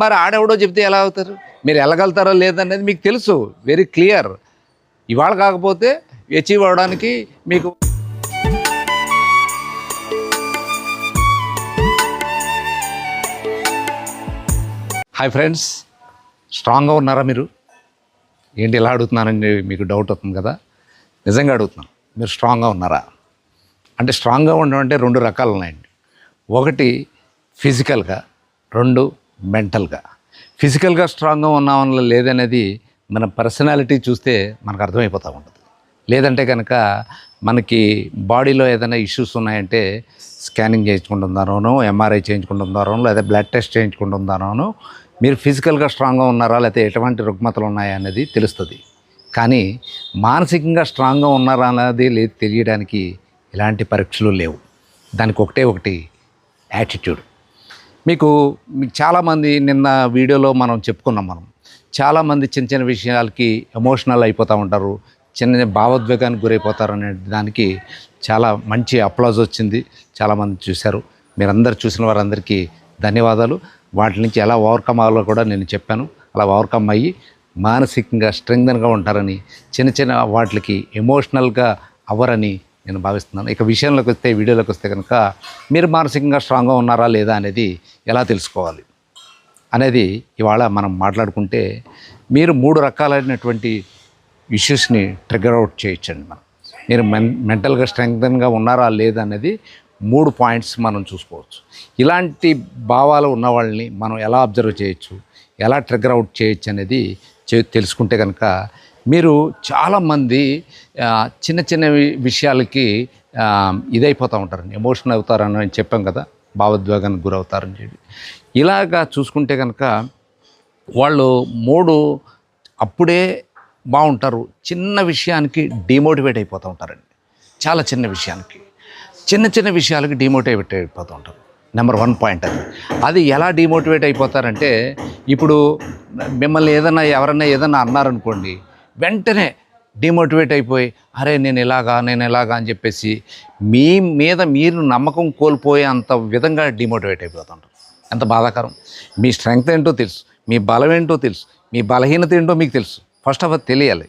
మరి ఆడెవడో చెప్తే ఎలా అవుతారు? మీరు వెళ్ళగలుగుతారో లేదనేది మీకు తెలుసు. వెరీ క్లియర్ ఇవాళ కాకపోతే అచీవ్ అవడానికి మీకు హాయ్ ఫ్రెండ్స్ స్ట్రాంగ్గా ఉన్నారా మీరు? ఏంటి ఇలా అడుగుతున్నారని మీకు డౌట్ అవుతుంది కదా? నిజంగా అడుగుతున్నాను మీరు స్ట్రాంగ్గా ఉన్నారా? అంటే స్ట్రాంగ్గా ఉండడం అంటే రెండు రకాలు ఉన్నాయండి. ఒకటి ఫిజికల్గా రెండు మెంటల్గా. ఫిజికల్గా స్ట్రాంగ్గా ఉన్నామని లేదనేది మన పర్సనాలిటీ చూస్తే మనకు అర్థమైపోతూ ఉంటుంది. లేదంటే కనుక మనకి బాడీలో ఏదైనా ఇష్యూస్ ఉన్నాయంటే స్కానింగ్ చేయించుకుంటున్నారోనో ఎంఆర్ఐ చేయించుకుంటున్నారో లేదా బ్లడ్ టెస్ట్ చేయించుకుంటున్నారోనో మీరు ఫిజికల్గా స్ట్రాంగ్గా ఉన్నారా లేకపోతే ఎటువంటి రుగ్మతలు ఉన్నాయా అనేది తెలుస్తుంది. కానీ మానసికంగా స్ట్రాంగ్గా ఉన్నారా అన్నది లేదు తెలియడానికి ఎలాంటి పరీక్షలు లేవు. దానికి ఒకటే ఒకటి యాటిట్యూడ్. మీకు మీకు చాలామంది నిన్న వీడియోలో మనం చెప్పుకున్నాం మనం. చాలామంది చిన్న చిన్న విషయాలకి ఎమోషనల్ అయిపోతూ ఉంటారు. చిన్న చిన్న భావోద్వేగానికి గురైపోతారు అనే దానికి చాలా మంచి అప్లాజ్ వచ్చింది. చాలామంది చూశారు. మీరందరు చూసిన వారందరికీ ధన్యవాదాలు. వాటి నుంచి ఎలా ఓవర్కమ్ అవ్వాలో కూడా నేను చెప్పాను. అలా ఓవర్కమ్ అయ్యి మానసికంగా స్ట్రెంగ్గా ఉంటారని చిన్న చిన్న వాటికి ఎమోషనల్గా అవ్వరని నేను భావిస్తున్నాను. ఇక విషయంలోకి వస్తే వీడియోలోకి వస్తే కనుక మీరు మానసికంగా స్ట్రాంగ్గా ఉన్నారా లేదా అనేది ఎలా తెలుసుకోవాలి అనేది ఇవాళ మనం మాట్లాడుకుంటే మీరు మూడు రకాలైనటువంటి ఇష్యూస్ని ట్రిగర్ అవుట్ చేయొచ్చండి మనం. మీరు మెన్ మెంటల్గా స్ట్రెంగ్గా ఉన్నారా లేదా అనేది మూడు పాయింట్స్ మనం చూసుకోవచ్చు. ఇలాంటి భావాలు ఉన్న వాళ్ళని మనం ఎలా అబ్జర్వ్ చేయొచ్చు? ఎలా ట్రిగర్ అవుట్ చేయొచ్చు అనేది చే- తెలుసుకుంటే కనుక మీరు చాలామంది చిన్న చిన్న విషయాలకి ఇదైపోతూ ఉంటారండి ఎమోషనల్ అవుతారని చెప్పాం కదా భావోద్వేగానికి గురవుతారని చెప్పి. ఇలాగా చూసుకుంటే కనుక వాళ్ళు మూడు అప్పుడే బాగుంటారు చిన్న విషయానికి డిమోటివేట్ అయిపోతూ ఉంటారండి. చాలా చిన్న విషయానికి. చిన్న చిన్న విషయాలకి డిమోటివేట్ అయిపోతూ ఉంటారు. నెంబర్ వన్ పాయింట్ అది. అది ఎలా డిమోటివేట్ అయిపోతారంటే ఇప్పుడు మిమ్మల్ని ఏదైనా ఎవరన్నా ఏదైనా అన్నారనుకోండి వెంటనే డిమోటివేట్ అయిపోయి అరే నేను ఇలాగా నేను ఇలాగా అని చెప్పేసి మీ మీద మీరు నమ్మకం కోల్పోయే అంత విధంగా డిమోటివేట్ అయిపోతుంటారు. ఎంత బాధాకరం. మీ స్ట్రెంగ్త్ ఏంటో తెలుసు మీ బలం ఏంటో తెలుసు మీ బలహీనత ఏంటో మీకు తెలుసు. ఫస్ట్ ఆఫ్ ఆల్ తెలియాలి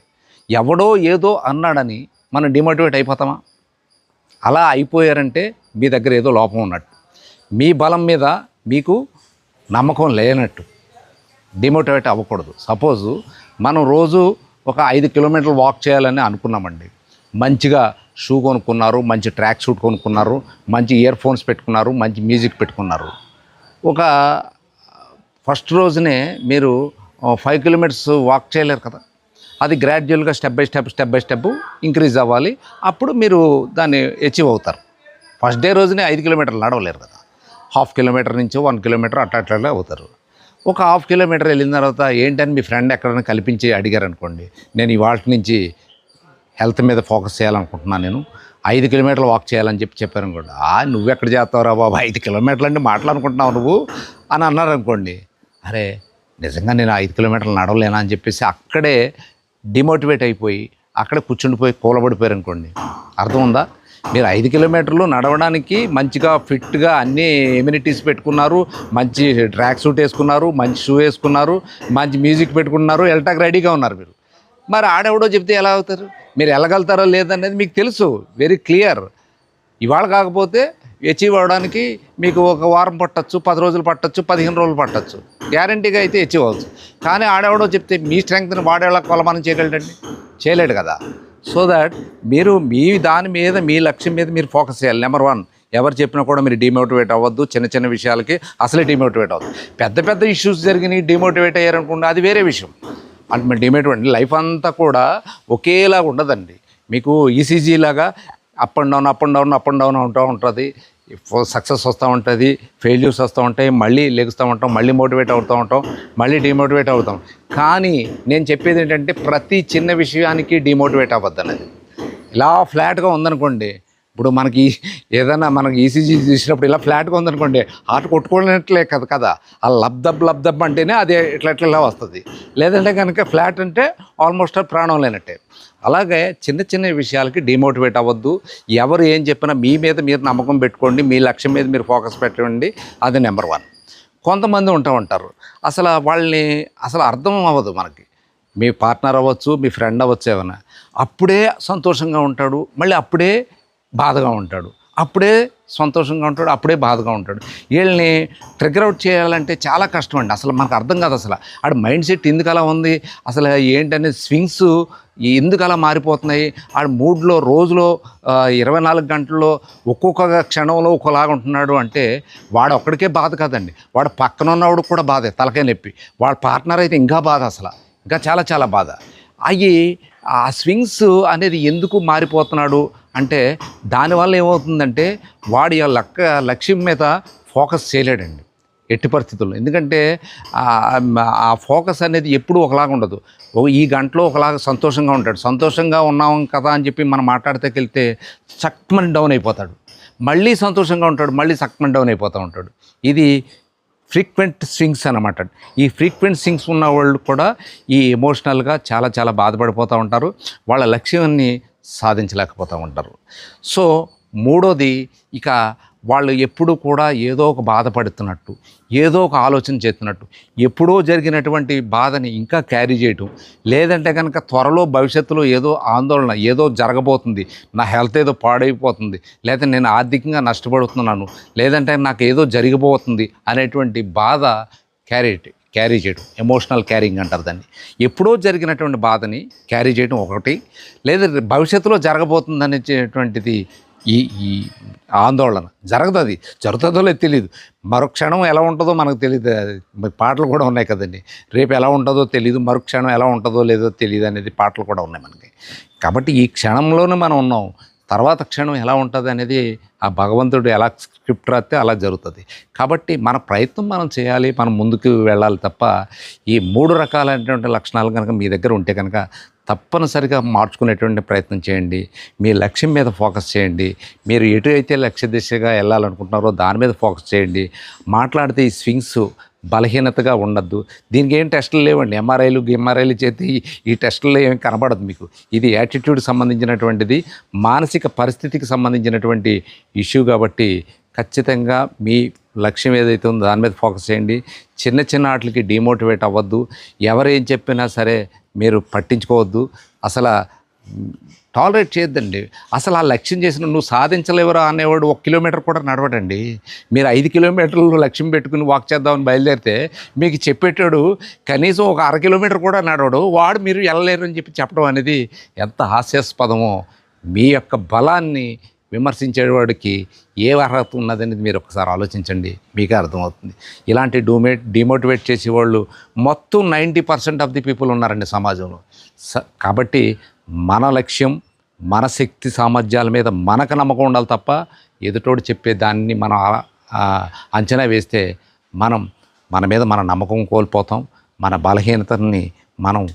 ఎవడో ఏదో అన్నాడని మనం డిమోటివేట్ అయిపోతామా? అలా అయిపోయారంటే మీ దగ్గర ఏదో లోపం ఉన్నట్టు. మీ బలం మీద మీకు నమ్మకం లేనట్టు. డిమోటివేట్ అవ్వకూడదు. సపోజు మనం రోజు ఒక ఐదు కిలోమీటర్లు వాక్ చేయాలని అనుకున్నామండి. మంచిగా షూ కొనుక్కున్నారు మంచి ట్రాక్ సూట్ కొనుక్కున్నారు మంచి ఇయర్ ఫోన్స్ పెట్టుకున్నారు మంచి మ్యూజిక్ పెట్టుకున్నారు. ఒక ఫస్ట్ రోజునే మీరు ఫైవ్ కిలోమీటర్స్ వాక్ చేయలేరు కదా. అది గ్రాడ్యువల్గా step by step step by step increase అవ్వాలి. అప్పుడు మీరు దాన్ని అచీవ్ అవుతారు. ఫస్ట్ డే రోజునే ఐదు కిలోమీటర్లు నడవలేరు కదా. హాఫ్ కిలోమీటర్ నుంచి వన్ కిలోమీటర్ అట్లా అట్లా అవుతారు. ఒక హాఫ్ కిలోమీటర్ వెళ్ళిన తర్వాత ఏంటని మీ ఫ్రెండ్ ఎక్కడైనా కల్పించి అడిగారు అనుకోండి నేను ఇవాళ నుంచి హెల్త్ మీద ఫోకస్ చేయాలనుకుంటున్నాను నేను ఐదు కిలోమీటర్లు వాక్ చేయాలని చెప్పి చెప్పారు అనుకోండి ఆ నువ్వు ఎక్కడ చేస్తావురా బాబు? ఐదు కిలోమీటర్లు అంటే మాట్లాడుకుంటున్నావు నువ్వు? అని అన్నారు అనుకోండి అరే నిజంగా నేను ఐదు కిలోమీటర్లు నడవలేనా? అని చెప్పేసి అక్కడే డిమోటివేట్ అయిపోయి అక్కడే కూర్చుండిపోయి కూలబడిపోయారు అనుకోండి అర్థం ఉందా? మీరు ఐదు కిలోమీటర్లు నడవడానికి మంచిగా ఫిట్గా అన్ని ఎమ్యూనిటీస్ పెట్టుకున్నారు మంచి ట్రాక్ సూట్ వేసుకున్నారు మంచి షూ వేసుకున్నారు మంచి మ్యూజిక్ పెట్టుకున్నారు వెళ్ళటానికి రెడీగా ఉన్నారు మీరు. మరి ఆడెవడో చెప్తే ఎలా అవుతారు? మీరు వెళ్ళగలుగుతారో లేదనేది మీకు తెలుసు వెరీ క్లియర్ ఇవాళ కాకపోతే అచీవ్ అవ్వడానికి మీకు ఒక వారం పట్టచ్చు పది రోజులు పట్టచ్చు పదిహేను రోజులు పట్టచ్చు. గ్యారంటీగా అయితే అచీవ్ అవ్వచ్చు. కానీ ఆడెవడో చెప్తే మీ స్ట్రెంగ్త్ని వాడేలా కొలమానం చేయగలడండి? చేయలేడు కదా. సో దట్ మీరు మీ దాని మీద మీ లక్ష్యం మీద మీరు ఫోకస్ చేయాలి. నెంబర్ వన్ ఎవరు చెప్పినా కూడా మీరు డిమోటివేట్ అవ్వద్దు. చిన్న చిన్న విషయాలకి అసలే డిమోటివేట్ అవ్వద్దు. పెద్ద పెద్ద ఇష్యూస్ జరిగినాయి డిమోటివేట్ అయ్యారనుకుంటే అది వేరే విషయం. అంటే మీరు డిమోటివేట్ లైఫ్ అంతా కూడా ఒకేలాగా ఉండదండి. మీకు ఈసీజీ లాగా up and down up and down up and down ఉంటూ ఉంటుంది. సక్సెస్ వస్తూ ఉంటుంది ఫెయిల్యూర్స్ వస్తూ ఉంటాయి మళ్ళీ లెగుస్తూ ఉంటాం మళ్ళీ మోటివేట్ అవుతూ ఉంటాం మళ్ళీ డిమోటివేట్ అవుతాం. కానీ నేను చెప్పేది ఏంటంటే ప్రతి చిన్న విషయానికి డిమోటివేట్ అవ్వద్దు ఇలా ఫ్లాట్గా ఉందనుకోండి ఇప్పుడు మనకి ఏదైనా మనకి ఈసీజీ తీసినప్పుడు ఇలా ఫ్లాట్గా ఉందనుకోండి హార్ట్ కొట్టుకోలేనట్లే కదా కదా. ఆ లబ్దబ్ లబ్దబ్ అంటేనే అది ఇట్లా ఇట్లా ఇలా వస్తుంది. లేదంటే కనుక ఫ్లాట్ అంటే ఆల్మోస్ట్ ప్రాణం లేనట్టే. అలాగే చిన్న చిన్న విషయాలకి డిమోటివేట్ అవ్వద్దు. ఎవరు ఏం చెప్పినా మీ మీద మీరు నమ్మకం పెట్టుకోండి మీ లక్ష్యం మీద మీరు ఫోకస్ పెట్టండి అది నెంబర్ వన్ కొంతమంది ఉంటూ ఉంటారు. అసలు వాళ్ళని అసలు అర్థం అవ్వదు మనకి. మీ పార్ట్నర్ అవ్వచ్చు మీ ఫ్రెండ్ అవ్వచ్చు ఏమైనా. అప్పుడే సంతోషంగా ఉంటాడు మళ్ళీ అప్పుడే బాధగా ఉంటాడు. అప్పుడే సంతోషంగా ఉంటాడు అప్పుడే బాధగా ఉంటాడు. వీళ్ళని ట్రిగర్ అవుట్ చేయాలంటే చాలా కష్టం అండి అసలు మనకు అర్థం కాదు అసలు. ఆడ మైండ్ సెట్ ఎందుకు అలా ఉంది? అసలు ఏంటనేది స్వింగ్స్ ఎందుకు అలా మారిపోతున్నాయి? ఆడ మూడ్లో రోజులో ఇరవై నాలుగు గంటల్లో ఒక్కొక్క క్షణంలో ఒకలాగా ఉంటున్నాడు అంటే వాడు ఒక్కడికే బాధ కాదండి. వాడు పక్కన ఉన్నవాడు కూడా బాధే తలకాయ నొప్పి. వాడు పార్ట్నర్ అయితే ఇంకా బాధ అసలు. ఇంకా చాలా చాలా బాధ. అవి ఆ స్వింగ్స్ అనేది ఎందుకు మారిపోతున్నాడు? అంటే దానివల్ల ఏమవుతుందంటే వాడి ఆ లక్క లక్ష్యం మీద ఫోకస్ చేయలేడండి. ఎట్టి పరిస్థితుల్లో. ఎందుకంటే ఆ- ఫోకస్ అనేది ఎప్పుడూ ఒకలాగా ఉండదు. ఈ గంటలో ఒకలాగా సంతోషంగా ఉంటాడు. సంతోషంగా ఉన్నాం కదా అని చెప్పి మనం మాట్లాడితే వెళ్తే చక్మని డౌన్ అయిపోతాడు. మళ్ళీ సంతోషంగా ఉంటాడు మళ్ళీ చక్మని డౌన్ అయిపోతూ ఉంటాడు. ఇది ఫ్రీక్వెంట్ స్వింగ్స్ అనమాట ఈ ఫ్రీక్వెంట్ స్వింగ్స్ ఉన్న వాళ్ళు కూడా ఈ ఎమోషనల్గా చాలా చాలా బాధపడిపోతూ ఉంటారు. వాళ్ళ లక్ష్యాన్ని సాధించలేకపోతూ ఉంటారు సో మూడోది ఇక వాళ్ళు ఎప్పుడు కూడా ఏదో ఒక బాధపడుతున్నట్టు ఏదో ఒక ఆలోచన చేస్తున్నట్టు ఎప్పుడో జరిగినటువంటి బాధని ఇంకా క్యారీ చేయటం లేదంటే కనుక త్వరలో భవిష్యత్తులో ఏదో ఆందోళన ఏదో జరగబోతుంది నా హెల్త్ ఏదో పాడైపోతుంది లేదా నేను ఆర్థికంగా నష్టపడుతున్నాను లేదంటే నాకు ఏదో జరిగిపోతుంది అనేటువంటి బాధ క్యారీ క్యారీ చేయడం ఎమోషనల్ క్యారింగ్ అంటారు దాన్ని. ఎప్పుడో జరిగినటువంటి బాధని క్యారీ చేయడం ఒకటి లేదా భవిష్యత్తులో జరగబోతుంది అనేటువంటిది ఈ ఈ ఆందోళన. జరగదు అది. జరుగుతుందో లేదు తెలియదు మరో క్షణం ఎలా ఉంటుందో మనకు తెలియదు పాటలు కూడా ఉన్నాయి కదండి. రేపు ఎలా ఉంటుందో తెలియదు మరో క్షణం ఎలా ఉంటుందో లేదో తెలియదు అనేది పాటలు కూడా ఉన్నాయి మనకి. కాబట్టి ఈ క్షణంలోనే మనం ఉన్నాం. తర్వాత క్షణం ఎలా ఉంటుంది అనేది ఆ భగవంతుడు ఎలా స్క్రిప్ట్ రాస్తే అలా జరుగుతుంది. కాబట్టి మన ప్రయత్నం మనం చేయాలి మనం ముందుకు వెళ్ళాలి తప్ప ఈ మూడు రకాలైనటువంటి లక్షణాలు కనుక మీ దగ్గర ఉంటే కనుక తప్పనిసరిగా మార్చుకునేటువంటి ప్రయత్నం చేయండి. మీ లక్ష్యం మీద ఫోకస్ చేయండి. మీరు ఎటు అయితే లక్ష్య దిశగా వెళ్ళాలనుకుంటున్నారో దాని మీద ఫోకస్ చేయండి. మాట్లాడితే ఈ స్వింగ్స్ బలహీనతగా ఉండద్దు. దీనికి ఏం టెస్టులు లేవండి. ఎంఆర్ఐలు ఎంఆర్ఐలు చేతి ఈ టెస్టుల్లో ఏమి కనబడదు మీకు. ఇది యాటిట్యూడ్ సంబంధించినటువంటిది మానసిక పరిస్థితికి సంబంధించినటువంటి ఇష్యూ కాబట్టి ఖచ్చితంగా మీ లక్ష్యం ఏదైతే ఉందో దాని మీద ఫోకస్ చేయండి. చిన్న చిన్న వాటికి డిమోటివేట్ అవ్వద్దు. ఎవరు ఏం చెప్పినా సరే మీరు పట్టించుకోవద్దు. అసలు టాలరేట్ చేయొద్దండి. అసలు ఆ లక్ష్యం చేసిన నువ్వు సాధించలేవరా అనేవాడు ఒక కిలోమీటర్ కూడా నడవడండి. మీరు ఐదు కిలోమీటర్లు లక్ష్యం పెట్టుకుని వాక్ చేద్దామని బయలుదేరితే మీకు చెప్పేటాడు కనీసం ఒక అర కిలోమీటర్ కూడా నడవడు. వాడు మీరు వెళ్ళలేరు అని చెప్పి చెప్పడం అనేది ఎంత హాస్యాస్పదమో. మీ యొక్క బలాన్ని విమర్శించేవాడికి ఏ అర్హత ఉన్నదనేది మీరు ఒకసారి ఆలోచించండి. మీకే అర్థమవుతుంది. ఇలాంటి డూమేట్ డిమోటివేట్ చేసేవాళ్ళు మొత్తం ninety percent of the people ఉన్నారండి సమాజంలో. స కాబట్టి మన లక్ష్యం మన శక్తి సామర్థ్యాల మీద మనకు నమ్మకం ఉండాలి తప్ప ఎదుటోడు చెప్పే దాన్ని మనం అంచనా వేస్తే మనం మన మీద మన నమ్మకం కోల్పోతాం. మన బలహీనతని మనం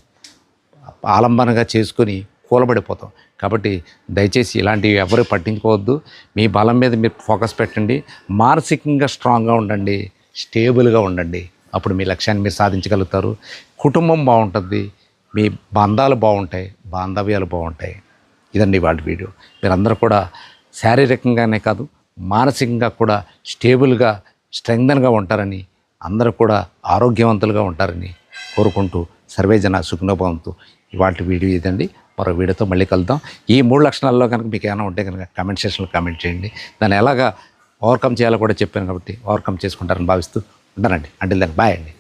ఆలంబనగా చేసుకొని కూలబడిపోతాం. కాబట్టి దయచేసి ఇలాంటివి ఎవరు పట్టించుకోవద్దు. మీ బలం మీద మీరు ఫోకస్ పెట్టండి. మానసికంగా స్ట్రాంగ్గా ఉండండి. స్టేబుల్గా ఉండండి. అప్పుడు మీ లక్ష్యాన్ని మీరు సాధించగలుగుతారు. కుటుంబం బాగుంటుంది. మీ బంధాలు బాగుంటాయి బాంధవ్యాలు బాగుంటాయి. ఇదండి వాటి వీడియో. మీరందరూ కూడా శారీరకంగానే కాదు మానసికంగా కూడా స్టేబుల్గా స్ట్రెంగ్దన్గా ఉంటారని అందరూ కూడా ఆరోగ్యవంతులుగా ఉంటారని కోరుకుంటూ సర్వేజన సుఖనోభవంతు వాటి వీడియో ఇదండి. మరో వీడియోతో మళ్ళీ కలుద్దాం. ఈ మూడు లక్షణాల్లో కనుక మీకు ఏమైనా ఉంటే కనుక కామెంట్ సెక్షన్లో కామెంట్ చేయండి. దాన్ని ఎలాగా ఓవర్కమ్ చేయాలో కూడా చెప్పాను కాబట్టి ఓవర్కమ్ చేసుకుంటారని భావిస్తూ ఉంటానండి అంటే దాన్ని బాయ్ అండి.